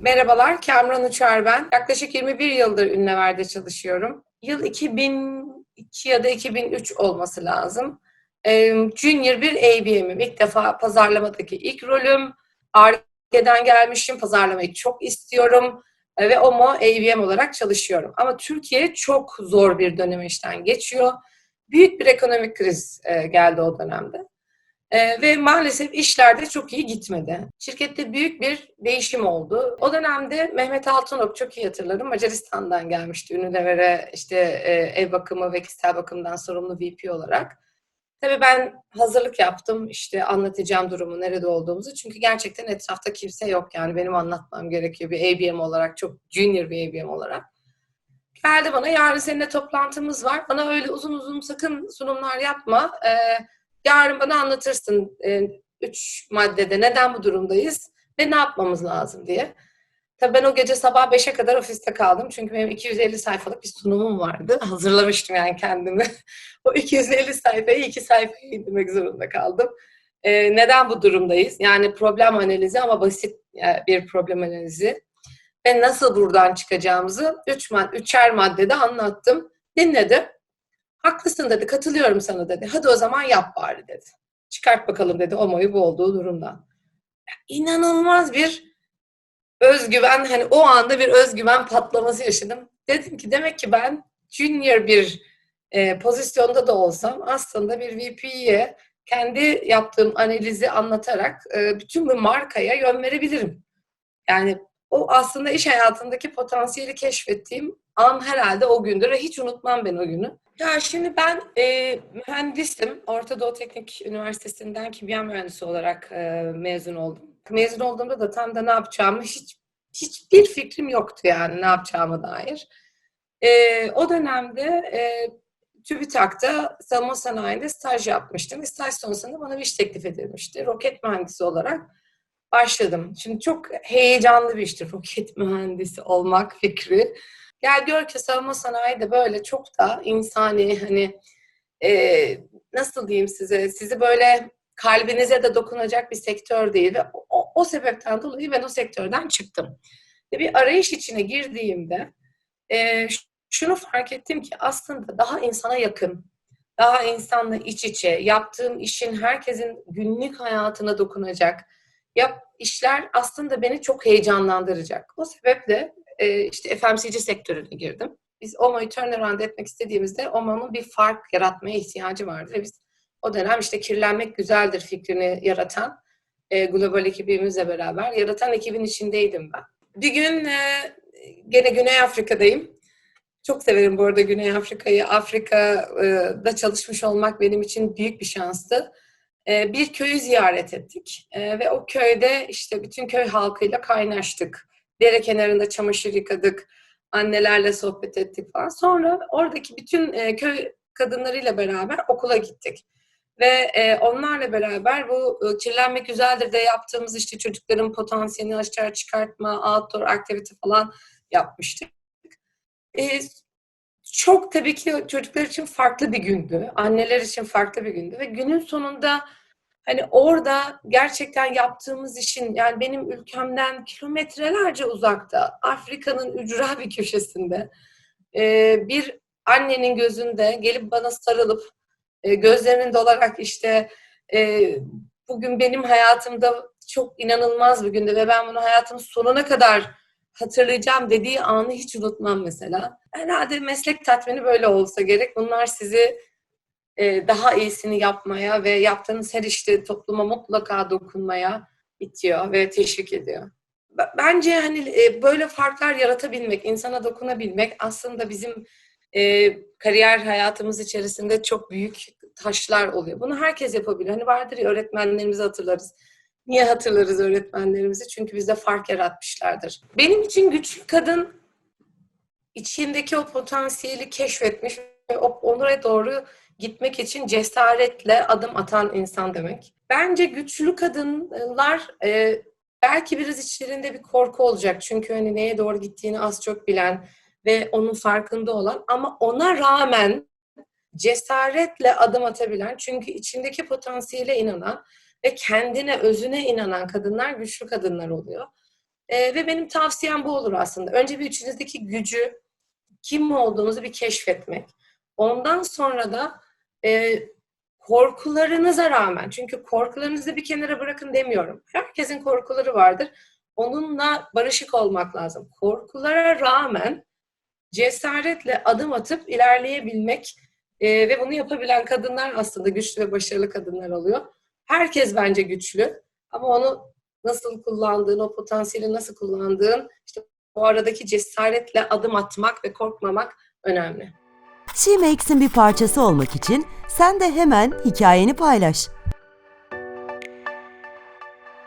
Merhabalar, Kamran Uçar ben. Yaklaşık 21 yıldır Ünlever'de çalışıyorum. Yıl 2002 ya da 2003 olması lazım. Junior bir ABM'im. İlk defa pazarlamadaki ilk rolüm. Ar-Ge'den gelmişim, pazarlamayı çok istiyorum ve OMO ABM olarak çalışıyorum. Ama Türkiye çok zor bir dönem işten geçiyor. Büyük bir ekonomik kriz geldi o dönemde. Ee, ve maalesef işlerde çok iyi gitmedi. Şirkette büyük bir değişim oldu. O dönemde Mehmet Altınok çok iyi hatırlarım. Macaristan'dan gelmişti Unilever'e işte e, ev bakımı ve kişisel bakımdan sorumlu VP olarak. Tabii ben hazırlık yaptım işte anlatacağım durumu nerede olduğumuzu. Çünkü gerçekten etrafta kimse yok yani benim anlatmam gerekiyor bir ABM olarak çok junior bir ABM olarak. Geldi bana yarın seninle toplantımız var. Bana öyle uzun uzun sakın sunumlar yapma. Ee, yarın bana anlatırsın e, üç maddede neden bu durumdayız ve ne yapmamız lazım diye. Tabii ben o gece sabah 5'e kadar ofiste kaldım. Çünkü benim 250 sayfalık bir sunumum vardı. Hazırlamıştım yani kendimi. o 250 sayfayı iki sayfaya indirmek zorunda kaldım. Ee, neden bu durumdayız? Yani problem analizi ama basit e, bir problem analizi. Ve nasıl buradan çıkacağımızı üç mad üçer maddede anlattım. Dinledi. Haklısın dedi, katılıyorum sana dedi. Hadi o zaman yap bari dedi. Çıkart bakalım dedi Omo'yu bu olduğu durumdan. İnanılmaz bir özgüven, hani o anda bir özgüven patlaması yaşadım. Dedim ki demek ki ben junior bir e, pozisyonda da olsam aslında bir VP'ye kendi yaptığım analizi anlatarak e, bütün bir markaya yön verebilirim. Yani o aslında iş hayatındaki potansiyeli keşfettiğim an herhalde o gündür hiç unutmam ben o günü. Ya şimdi ben e, mühendisim. Orta Doğu Teknik Üniversitesi'nden kimya mühendisi olarak e, mezun oldum. Mezun olduğumda da tam da ne yapacağımı hiç hiçbir fikrim yoktu yani ne yapacağıma dair. E, o dönemde e, TÜBİTAK'ta savunma sanayinde staj yapmıştım. Staj sonrasında bana bir iş teklif edilmişti. Roket mühendisi olarak başladım. Şimdi çok heyecanlı bir iştir roket mühendisi olmak fikri. Gel gör ki savunma sanayi de böyle çok da insani hani e, nasıl diyeyim size sizi böyle kalbinize de dokunacak bir sektör değil ve o, o sebepten dolayı ben o sektörden çıktım. Ve bir arayış içine girdiğimde e, şunu fark ettim ki aslında daha insana yakın, daha insanla iç içe, yaptığım işin herkesin günlük hayatına dokunacak yap işler aslında beni çok heyecanlandıracak. O sebeple e, işte FMCG sektörüne girdim. Biz OMO'yu turnaround etmek istediğimizde OMO'nun bir fark yaratmaya ihtiyacı vardı ve biz o dönem işte kirlenmek güzeldir fikrini yaratan e, global ekibimizle beraber yaratan ekibin içindeydim ben. Bir gün e, gene Güney Afrika'dayım. Çok severim bu arada Güney Afrika'yı. Afrika'da çalışmış olmak benim için büyük bir şanstı. E, bir köyü ziyaret ettik e, ve o köyde işte bütün köy halkıyla kaynaştık. Dere kenarında çamaşır yıkadık, annelerle sohbet ettik falan. Sonra oradaki bütün e, köy kadınlarıyla beraber okula gittik. Ve onlarla beraber bu kirlenmek güzeldir de yaptığımız işte çocukların potansiyelini aşağı çıkartma, outdoor aktivite falan yapmıştık. çok tabii ki çocuklar için farklı bir gündü. Anneler için farklı bir gündü. Ve günün sonunda Hani orada gerçekten yaptığımız işin yani benim ülkemden kilometrelerce uzakta Afrika'nın ücra bir köşesinde e, bir annenin gözünde gelip bana sarılıp e, gözlerinin dolarak işte e, bugün benim hayatımda çok inanılmaz bir günde ve ben bunu hayatımın sonuna kadar hatırlayacağım dediği anı hiç unutmam mesela. Herhalde meslek tatmini böyle olsa gerek. Bunlar sizi daha iyisini yapmaya ve yaptığınız her işte topluma mutlaka dokunmaya itiyor ve teşvik ediyor. Bence hani e, böyle farklar yaratabilmek, insana dokunabilmek aslında bizim e, kariyer hayatımız içerisinde çok büyük taşlar oluyor. Bunu herkes yapabilir. Hani vardır ya öğretmenlerimizi hatırlarız. Niye hatırlarız öğretmenlerimizi? Çünkü bize fark yaratmışlardır. Benim için güçlü kadın içindeki o potansiyeli keşfetmiş onlara doğru gitmek için cesaretle adım atan insan demek. Bence güçlü kadınlar e, belki biraz içlerinde bir korku olacak. Çünkü hani neye doğru gittiğini az çok bilen ve onun farkında olan ama ona rağmen cesaretle adım atabilen çünkü içindeki potansiyele inanan ve kendine, özüne inanan kadınlar güçlü kadınlar oluyor. Ee, ve benim tavsiyem bu olur aslında. Önce bir içinizdeki gücü, kim olduğunuzu bir keşfetmek. Ondan sonra da e, korkularınıza rağmen, çünkü korkularınızı bir kenara bırakın demiyorum. Herkesin korkuları vardır. Onunla barışık olmak lazım. Korkulara rağmen cesaretle adım atıp ilerleyebilmek e, ve bunu yapabilen kadınlar aslında güçlü ve başarılı kadınlar oluyor. Herkes bence güçlü ama onu nasıl kullandığın, o potansiyeli nasıl kullandığın, işte o aradaki cesaretle adım atmak ve korkmamak önemli. She bir parçası olmak için sen de hemen hikayeni paylaş.